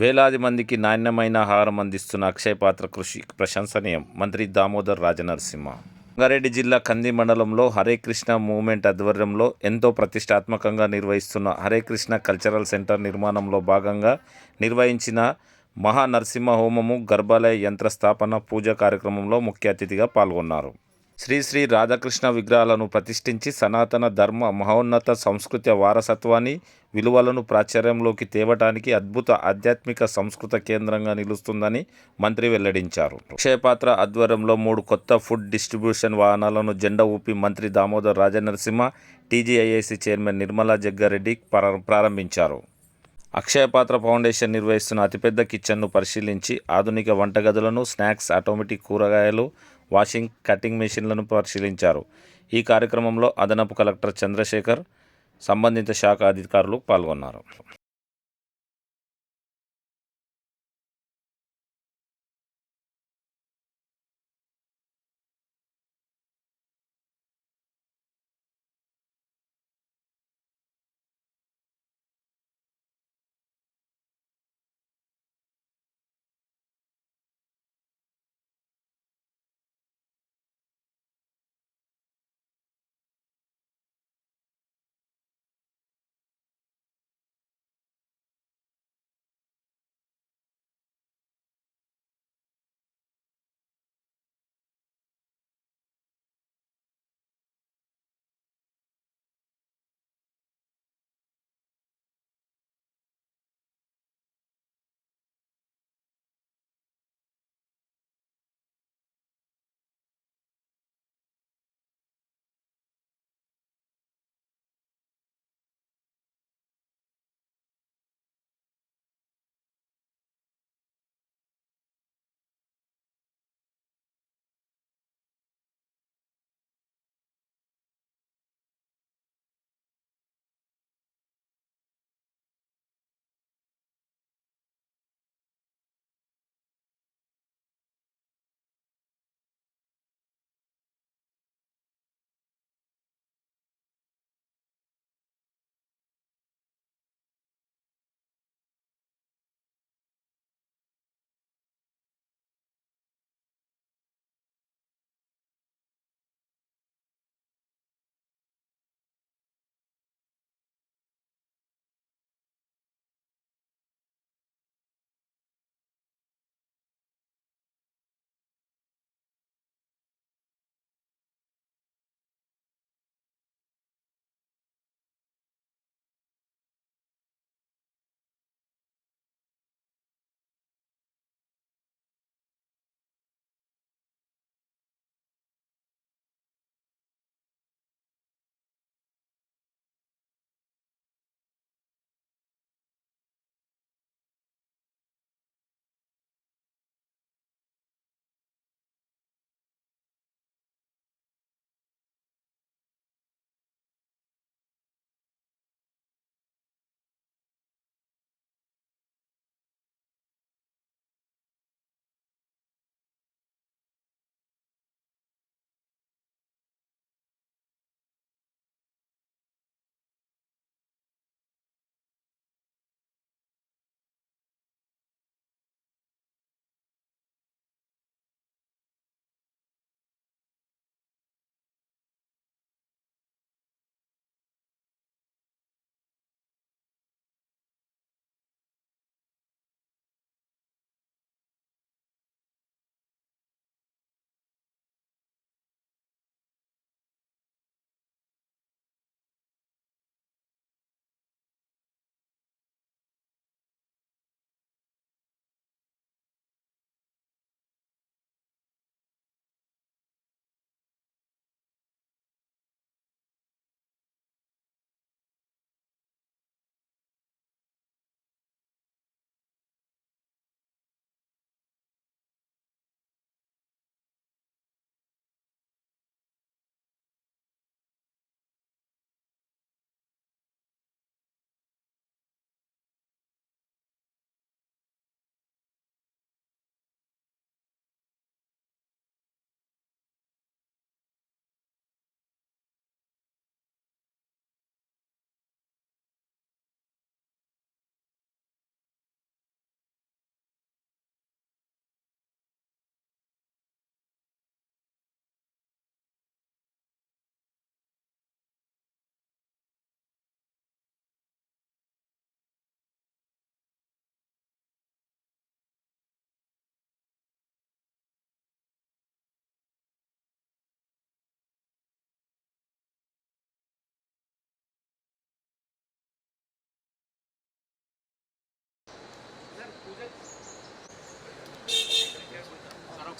వేలాది మందికి నాణ్యమైన ఆహారం అందిస్తున్న అక్షయపాత్ర కృషి ప్రశంసనీయం. మంత్రి దామోదర్ రాజనరసింహ. రంగారెడ్డి జిల్లా కంది మండలంలో హరే కృష్ణ మూవ్మెంట్ ఆధ్వర్యంలో ఎంతో ప్రతిష్టాత్మకంగా నిర్వహిస్తున్న హరే కృష్ణ కల్చరల్ సెంటర్ నిర్మాణంలో భాగంగా నిర్వహించిన మహా నరసింహ హోమము గర్భాలయ యంత్ర స్థాపన పూజ కార్యక్రమంలో ముఖ్య అతిథిగా పాల్గొన్నారు. శ్రీ శ్రీ రాధాకృష్ణ విగ్రహాలను ప్రతిష్ఠించి సనాతన ధర్మ మహోన్నత సంస్కృతి వారసత్వాన్ని విలువలను ప్రాచుర్యంలోకి తేవటానికి అద్భుత ఆధ్యాత్మిక సంస్కృత కేంద్రంగా నిలుస్తుందని మంత్రి వెల్లడించారు. అక్షయపాత్ర ఆధ్వర్యంలో మూడు కొత్త ఫుడ్ డిస్ట్రిబ్యూషన్ వాహనాలను జెండా ఊపి మంత్రి దామోదర్ రాజనరసింహ టీజీఐఐసి చైర్మన్ నిర్మలా జగ్గారెడ్డి ప్రారంభించారు. అక్షయపాత్ర ఫౌండేషన్ నిర్వహిస్తున్న అతిపెద్ద కిచెన్ను పరిశీలించి ఆధునిక వంటగదులను స్నాక్స్ ఆటోమేటిక్ కూరగాయలు వాషింగ్ కటింగ్ మెషిన్లను పరిశీలించారు. ఈ కార్యక్రమంలో అదనపు కలెక్టర్ చంద్రశేఖర్ సంబంధిత శాఖ అధికారులు పాల్గొన్నారు.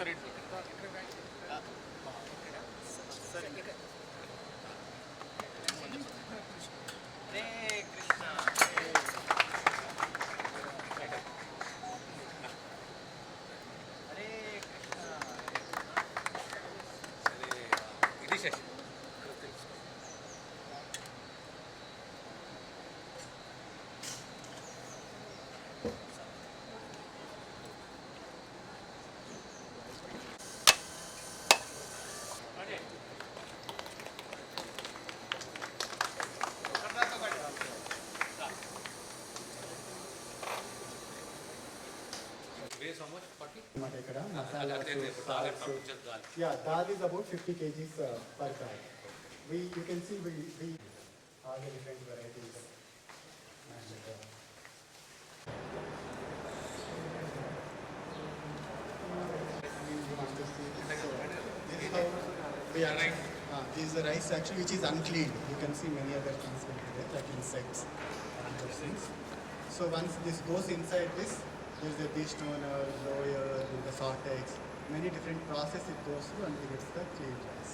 sir, it masala. Yeah, dal is about 50 kgs uh, per bag. We, you can see we, we are the different varieties. And, uh, this is we are. This is the rice actually which is unclean. You can see many other things like insects and other things. So once this goes inside this, there's a dish toner, lower, the sortex, many different process it goes through until it's the clean rice.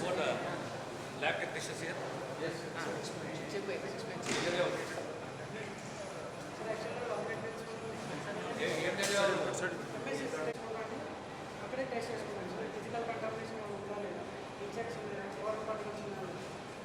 What uh, lab technicians here? అక్కడే test చేసుకున్నాను sir physical contamination ఉందా లేదా insects ఉన్నాయా foreign particles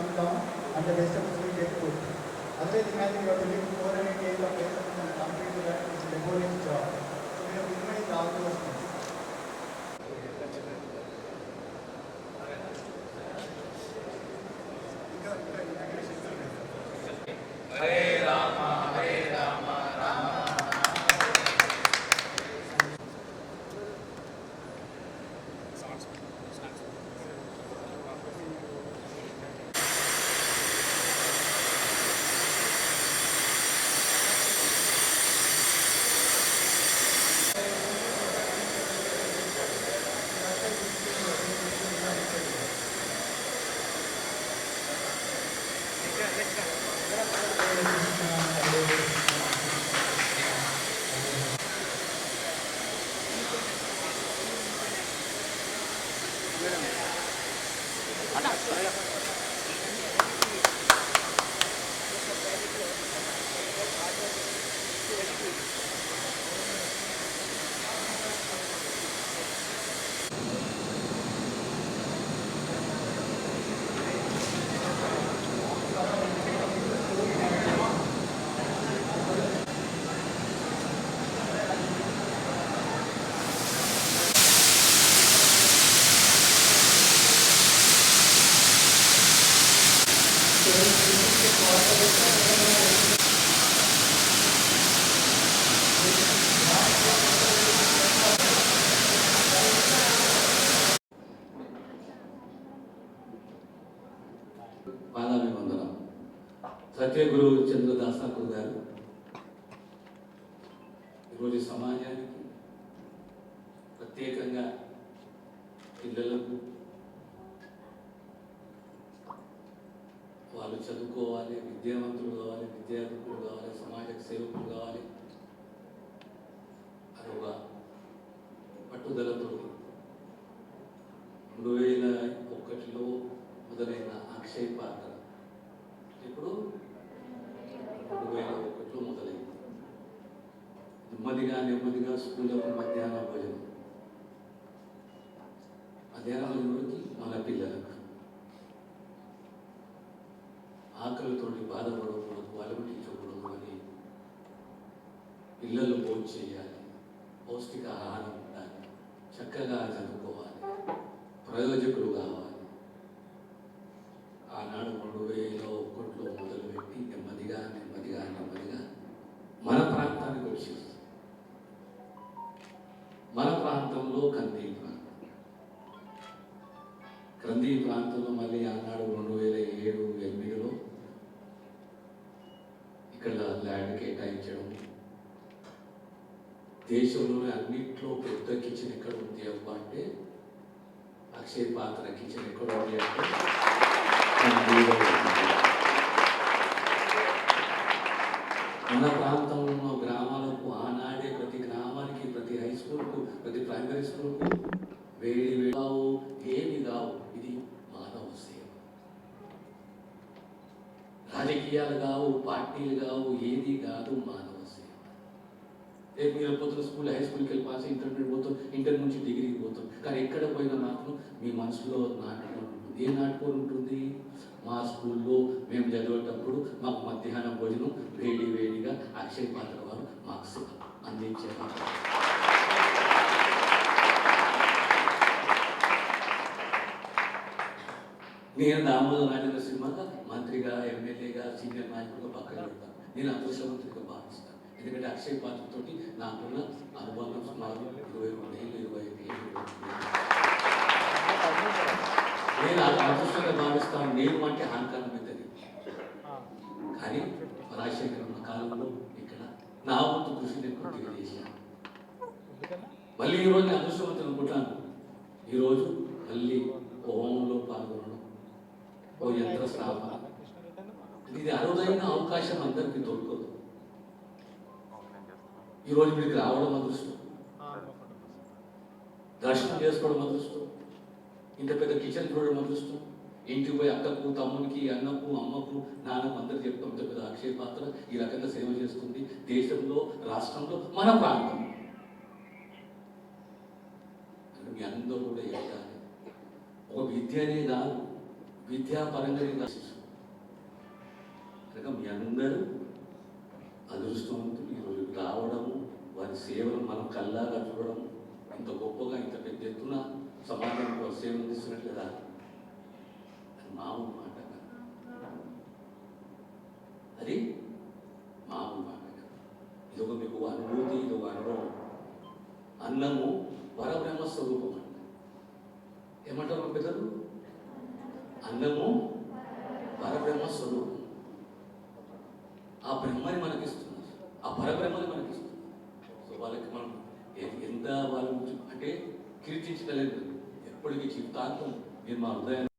పొందుతాం అంత best facility అయితే కోరుతాం అదే కానీ ఇవాళ మీకు ఫోర్ హండ్రెడ్ డేస్లో ప్లేస్ కంప్లీట్ డెమో నుంచి రావాలి సో మీరు మినిమం రావాల్సి వస్తుంది Thank you. సత్యగురు చంద్రదాస్ ఠాకూర్ గారు ఈరోజు సమాజానికి ప్రత్యేకంగా పిల్లలకు వాళ్ళు చదువుకోవాలి విద్యావంతులు కావాలి విద్యార్థులు కావాలి సమాజ సేవకులు కావాలి అది ఒక పట్టుదలతో రెండు వేల ఒకటిలో మొదలైన అక్షయ్ పాత్ర ఇప్పుడు రెండు వేల ఒకటిలో మొదలైంది నెమ్మదిగా నెమ్మదిగా స్కూళ్ళకు మధ్యాహ్న భోజనం మధ్యాహ్న భోజనంకి మన పిల్లలకు ఆకలితోటి బాధపడకూడదు అలవటించకూడదు అని పిల్లలు భోజనం చేయాలి పౌష్టిక ఆహారం ఉండాలి చక్కగా చదువుకోవాలి ప్రయోజకులు కావాలి. ఆనాడు రెండు వేల ఒక్కట్లో మొదలుపెట్టి నెమ్మదిగా నెమ్మదిగా నెమ్మదిగా మన ప్రాంతానికి వచ్చేస్తుంది మన ప్రాంతంలో కంది ప్రాంతం. కంది ప్రాంతంలో మళ్ళీ ఆనాడు రెండు వేల ఏడు ఎనిమిదిలో ఇక్కడ ల్యాండ్ కేటాయించడం దేశంలోనే అన్నిట్లో పెద్ద కిచెన్ ఎక్కడ ఉంది అవ్వ అంటే అక్షయ పాత్ర కిచెన్ ఎక్కడ ఉంది అంటే కానీ పోయినా మాత్రం మీ మనసులో నాటుకొని ఉంటుంది. ఏ నాటుకొని ఉంటుంది? మా స్కూల్లో మేము చదివేటప్పుడు మాకు మధ్యాహ్నం భోజనం వేడి వేడిగా అక్షయ్ పాత్ర వారు మాకు అందించేవారు నేను దామోదర రాజేంద్ర సినిమాగా మంత్రిగా ఎమ్మెల్యేగా సీనియర్ నాయకుడిగా పక్కన పెడతాను. నేను అదృష్టవంతుడిగా భావిస్తాను. ఎందుకంటే అక్షయ్ పాత్రతోటి నాకున్న అనుబంధం సుమారు ఇరవై రెండు ఏళ్ళు ఇరవై ఐదు ఏళ్ళు. నేను అది అదృష్టంగా భావిస్తాను. నేను అంటే అహంకారం పెద్దది కానీ రాజశేఖర్ ఉన్న కాలంలో ఇక్కడ నా వంతు కృషి నేను కొద్దిగా చేశాను మళ్ళీ ఈరోజు నేను అదృష్టవంతులు అనుకుంటాను ఈరోజు మళ్ళీ ఓ హోమంలో పాల్గొనడం ఓ యంత్ర స్థాపన ఇది అరుదైన అవకాశం అందరికీ దొరకదు. ఈరోజు మీకు రావడం అదృష్టం. దర్శనం చేసుకోవడం అదృష్టం. ఇంత పెద్ద కిచెన్ చూడడం అదృష్టం ఇంటికి పోయి అక్కకు తమ్మునికి అన్నకు అమ్మకు నాన్నకు అందరు చెప్తాం. ఇంత పెద్ద అక్షయ పాత్ర ఈ రకంగా సేవ చేస్తుంది దేశంలో రాష్ట్రంలో మన ప్రాంతం మీ అందరూ కూడా ఎదగాలి. ఒక విద్యనే కాదు విద్యాపరంగానే కాదు. కనుక మీ అందరూ అదృష్టవంతులు. ఈరోజు రావడము వారి సేవలు మనం కల్లాగా చూడడం ఇంత గొప్పగా ఇంత పెద్ద ఎత్తున సమాజం కోసం సేవ అందిస్తున్నట్లేదా అది మామూలు మాట కాదు. అది మామూలు మాట కాదు. ఇది ఒక మీకు అనుభూతి ఇది ఒక అనుభవం. అన్నము పరబ్రహ్మ స్వరూపం అంట. ఏమంటారు పెద్దలు అన్నము పరబ్రహ్మ స్వరూపం ఆ బ్రహ్మని మనకిస్తుంది ఆ పరబ్రహ్మని మనకిస్తుంది సో వాళ్ళకి మనం ఎంత వాళ్ళు అంటే కీర్తించగలేదు ఎప్పటికీ చిత్తాంతం మీరు మా హృదయాన్ని